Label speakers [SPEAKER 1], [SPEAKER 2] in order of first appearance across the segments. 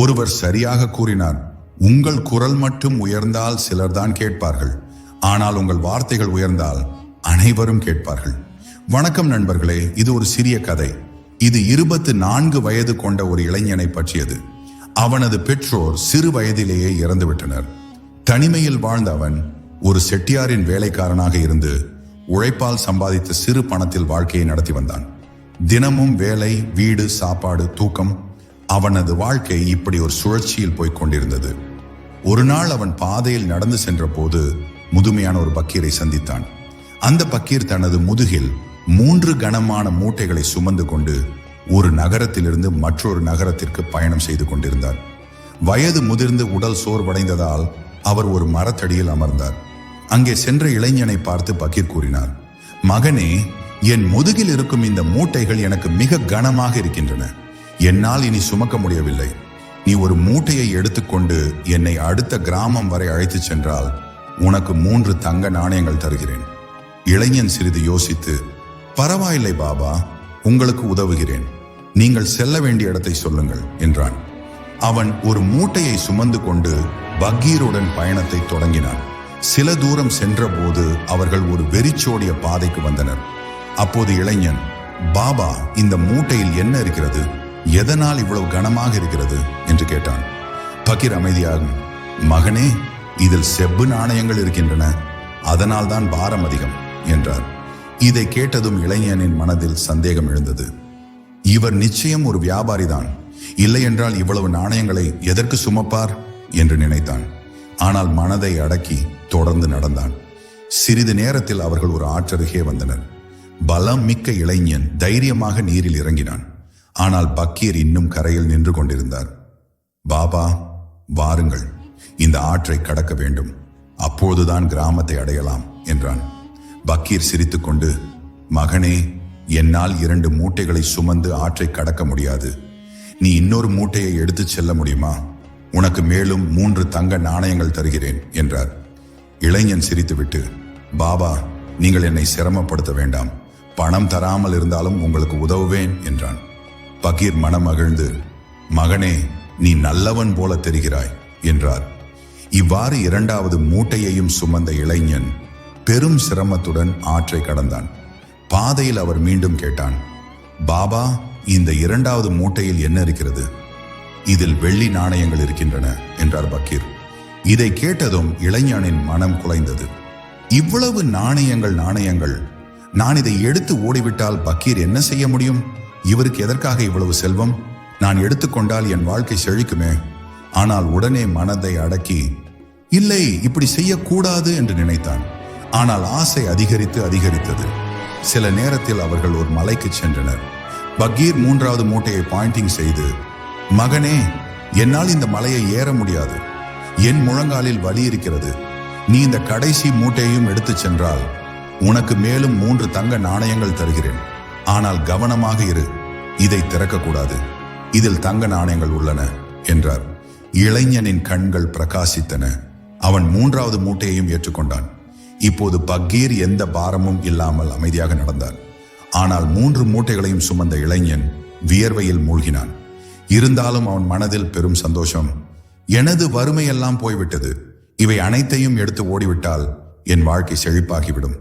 [SPEAKER 1] ஒருவர் சரியாக கூறினார் உங்கள் குரல் மட்டும் உயர்ந்தால் சிலர்தான் கேட்பார்கள். ஆனால் உங்கள் வார்த்தைகள் உயர்ந்தால் அனைவரும் கேட்பார்கள். வணக்கம் நண்பர்களே இது ஒரு சிறிய கதை. இது இருபத்து நான்கு வயது கொண்ட ஒரு இளைஞனை பற்றியது. அவனது பெற்றோர் சிறு வயதிலேயே இறந்துவிட்டனர். தனிமையில் வாழ்ந்த அவன் ஒரு செட்டியாரின் வேலைக்காரனாக இருந்து உழைப்பால் சம்பாதித்த சிறு பணத்தில் வாழ்க்கையை நடத்தி வந்தான். தினமும் வேலை வீடு சாப்பாடு தூக்கம் அவனது வாழ்க்கை இப்படி ஒரு சுழற்சியில் போய்க் கொண்டிருந்தது. ஒரு நாள் அவன் பாதையில் நடந்து சென்ற போது முதுமையான ஒரு பக்கீரை சந்தித்தான். அந்த பக்கீர் தனது முதுகில் மூன்று கனமான மூட்டைகளை சுமந்து கொண்டு ஒரு நகரத்திலிருந்து மற்றொரு நகரத்திற்கு பயணம் செய்து கொண்டிருந்தார். வயது முதிர்ந்து உடல் சோர்வடைந்ததால் அவர் ஒரு மரத்தடியில் அமர்ந்தார். அங்கே சென்ற இளைஞனை பார்த்து பக்கீர் கூறினார் மகனே என் முதுகில் இருக்கும் இந்த மூட்டைகள் எனக்கு மிக கனமாக இருக்கின்றன. என்னால் இனி சுமக்க முடியவில்லை. நீ ஒரு மூட்டையை எடுத்துக்கொண்டு என்னை அடுத்த கிராமம் வரை அழைத்துச் சென்றால் உனக்கு மூன்று தங்க நாணயங்கள் தருகிறேன். இளைஞன் சிறிது யோசித்து பரவாயில்லை பாபா உங்களுக்கு உதவுகிறேன். நீங்கள் செல்ல வேண்டிய இடத்தை சொல்லுங்கள் என்றான். அவன் ஒரு மூட்டையை சுமந்து கொண்டு பக்கீருடன் பயணத்தை தொடங்கினான். சில தூரம் சென்றபோது அவர்கள் ஒரு வெறிச்சோடிய பாதைக்கு வந்தனர். அப்போது இளைஞன் பாபா இந்த மூட்டையில் என்ன இருக்கிறது? எதனால் இவ்வளவு கனமாக இருக்கிறது? என்று கேட்டான். பக்கீர் அமைதியாகும் மகனே இதில் செப்பு நாணயங்கள் இருக்கின்றன. அதனால் தான் பாரம் அதிகம் என்றார். இதை கேட்டதும் இளைஞனின் மனதில் சந்தேகம் எழுந்தது. இவர் நிச்சயம் ஒரு வியாபாரிதான். இல்லையென்றால் இவ்வளவு நாணயங்களை எதற்கு சுமப்பார்? என்று நினைத்தான். ஆனால் மனதை அடக்கி தொடர்ந்து நடந்தான். சிறிது நேரத்தில் அவர்கள் ஒரு ஆற்றருகே வந்தனர். பலம் மிக்க இளைஞன் தைரியமாக நீரில் இறங்கினான். ஆனால் பக்கீர் இன்னும் கரையில் நின்று கொண்டிருந்தார். பாபா வாருங்கள். இந்த ஆற்றை கடக்க வேண்டும். அப்போதுதான் கிராமத்தை அடையலாம் என்றான். பக்கீர் சிரித்துக்கொண்டு மகனே என்னால் இரண்டு மூட்டைகளை சுமந்து ஆற்றை கடக்க முடியாது. நீ இன்னொரு மூட்டையை எடுத்துச் செல்ல முடியுமா? உனக்கு மேலும் மூன்று தங்க நாணயங்கள் தருகிறேன் என்றார். இளைஞன் சிரித்துவிட்டு பாபா நீங்கள் என்னை சிரமப்படுத்த வேண்டாம். பணம் தராமல் இருந்தாலும் உங்களுக்கு உதவுவேன் என்றான். பகீர் மனம் மகிழ்ந்து மகனே நீ நல்லவன் போல தெரிகிறாய் என்றார். இவ்வாறு இரண்டாவது மூட்டையையும் சுமந்த இளைஞன் பெரும் சிரமத்துடன் ஆற்றை கடந்தான். பாதையில் அவர் மீண்டும் கேட்டான் பாபா இந்த இரண்டாவது மூட்டையில் என்ன இருக்கிறது? இதில் வெள்ளி நாணயங்கள் இருக்கின்றன என்றார் பக்கீர் இதை கேட்டதும் இளைஞனின் மனம் குலைந்தது. இவ்வளவு நாணயங்கள் நாணயங்கள். நான் இதை எடுத்து ஓடிவிட்டால் பக்கீர் என்ன செய்ய முடியும்? இவருக்கு எதற்காக இவ்வளவு செல்வம்? நான் எடுத்துக்கொண்டால் என் வாழ்க்கை செழிக்குமே. ஆனால் உடனே மனதை அடக்கி இல்லை இப்படி செய்யக்கூடாது என்று நினைத்தான். ஆனால் ஆசை அதிகரித்து அதிகரித்தது. சில நேரத்தில் அவர்கள் ஒரு மலைக்கு சென்றனர். பகீர் மூன்றாவது மூட்டையை பாயிண்டிங் செய்து மகனே என்னால் இந்த மலையை ஏற முடியாது. என் முழங்காலில் வலி இருக்கிறது. நீ இந்த கடைசி மூட்டையையும் எடுத்துச் சென்றால் உனக்கு மேலும் மூன்று தங்க நாணயங்கள் தருகிறேன். ஆனால் கவனமாக இரு. இதை திறக்கக்கூடாது. இதில் தங்க நாணயங்கள் உள்ளன என்றார். இளைஞனின் கண்கள் பிரகாசித்தன. அவன் மூன்றாவது மூட்டையையும் ஏற்றுக்கொண்டான். இப்போது பக்கீர் எந்த பாரமும் இல்லாமல் அமைதியாக நடந்தான். ஆனால் மூன்று மூட்டைகளையும் சுமந்த இளைஞன் வியர்வையில் மூழ்கினான். இருந்தாலும் அவன் மனதில் பெரும் சந்தோஷம் எனது வறுமையெல்லாம் போய்விட்டது. இவை அனைத்தையும் எடுத்து ஓடிவிட்டால் என் வாழ்க்கை செழிப்பாகிவிடும்.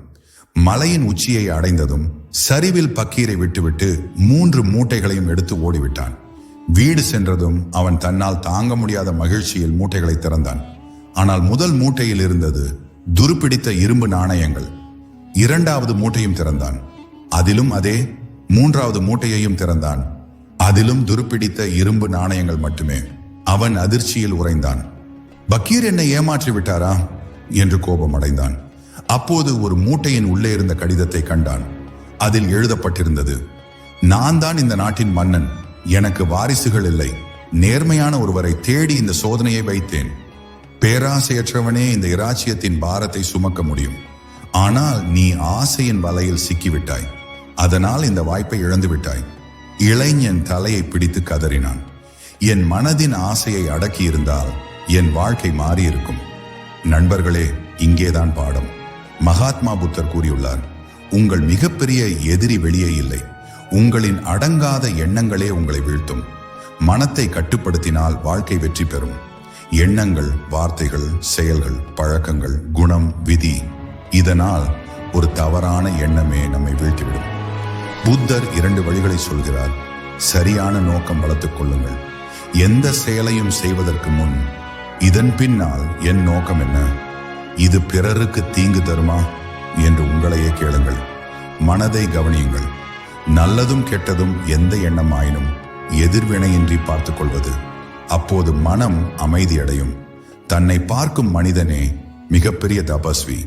[SPEAKER 1] மலையின் உச்சியை அடைந்ததும் சரிவில் பக்கீரை விட்டுவிட்டு மூன்று மூட்டைகளையும் எடுத்து ஓடிவிட்டான். வீடு சென்றதும் அவன் தன்னால் தாங்க முடியாத மகிழ்ச்சியில் மூட்டைகளை திறந்தான். ஆனால் முதல் மூட்டையில் இருந்தது துருப்பிடித்த இரும்பு நாணயங்கள். இரண்டாவது மூட்டையும் திறந்தான். அதிலும் அதே மூன்றாவது மூட்டையையும் திறந்தான். அதிலும் துருப்பிடித்த இரும்பு நாணயங்கள் மட்டுமே. அவன் அதிர்ச்சியில் உறைந்தான். பக்கீர் என்னை ஏமாற்றி விட்டாரா என்று கோபம் அடைந்தான் அப்போது ஒரு மூட்டையின் உள்ளே இருந்த கடிதத்தை கண்டான். அதில் எழுதப்பட்டிருந்தது நான் தான் இந்த நாட்டின் மன்னன் எனக்கு வாரிசுகள் இல்லை நேர்மையான ஒருவரை தேடி இந்த சோதனையை வைத்தேன். பேராசையற்றவனே இந்த இராச்சியத்தின் பாரத்தை சுமக்க முடியும். ஆனால் நீ ஆசையின் வலையில் சிக்கிவிட்டாய் அதனால் இந்த வாய்ப்பை இழந்து விட்டாய் இளைஞன் தலையை பிடித்து கதறினான். என் மனதின் ஆசையை அடக்கியிருந்தால் என் வாழ்க்கை மாறியிருக்கும். நண்பர்களே இங்கேதான் பாடம். மகாத்மா புத்தர் கூறியுள்ளார் உங்கள் மிகப்பெரிய எதிரி வெளியே இல்லை. உங்களின் அடங்காத எண்ணங்களே உங்களை வீழ்த்தும். மனத்தை கட்டுப்படுத்தினால் வாழ்க்கை வெற்றி பெறும். எண்ணங்கள் வார்த்தைகள் செயல்கள் பழக்கங்கள் குணம் விதி இதனால் ஒரு தவறான எண்ணமே நம்மை வீழ்த்திவிடும். புத்தர் இரண்டு வழிகளை சொல்கிறார். சரியான நோக்கம் வளர்த்துக் கொள்ளுங்கள். எந்த செயலையும் செய்வதற்கு முன் இதன் பின்னால் என் நோக்கம் என்ன? இது பிறருக்கு தீங்கு தருமா என்று உங்களையே கேளுங்கள். மனதை கவனியுங்கள். நல்லதும் கெட்டதும் எந்த எண்ணம் ஆயினும் எதிர்வினையின்றி பார்த்து கொள்வது அப்போது மனம் அமைதியடையும். தன்னை பார்க்கும் மனிதனே மிகப்பெரிய தபஸ்வி.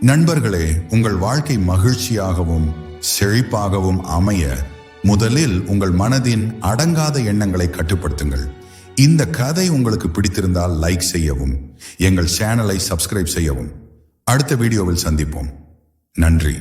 [SPEAKER 1] நண்பர்களே உங்கள் வாழ்க்கை மகிழ்ச்சியாகவும் செழிப்பாகவும் அமைய முதலில் உங்கள் மனதின் அடங்காத எண்ணங்களை கட்டுப்படுத்துங்கள். இந்த கதை உங்களுக்கு பிடித்திருந்தால் லைக் செய்யவும் எங்கள் சேனலை சப்ஸ்கிரைப் செய்யவும். அடுத்த வீடியோவில் சந்திப்போம். நன்றி.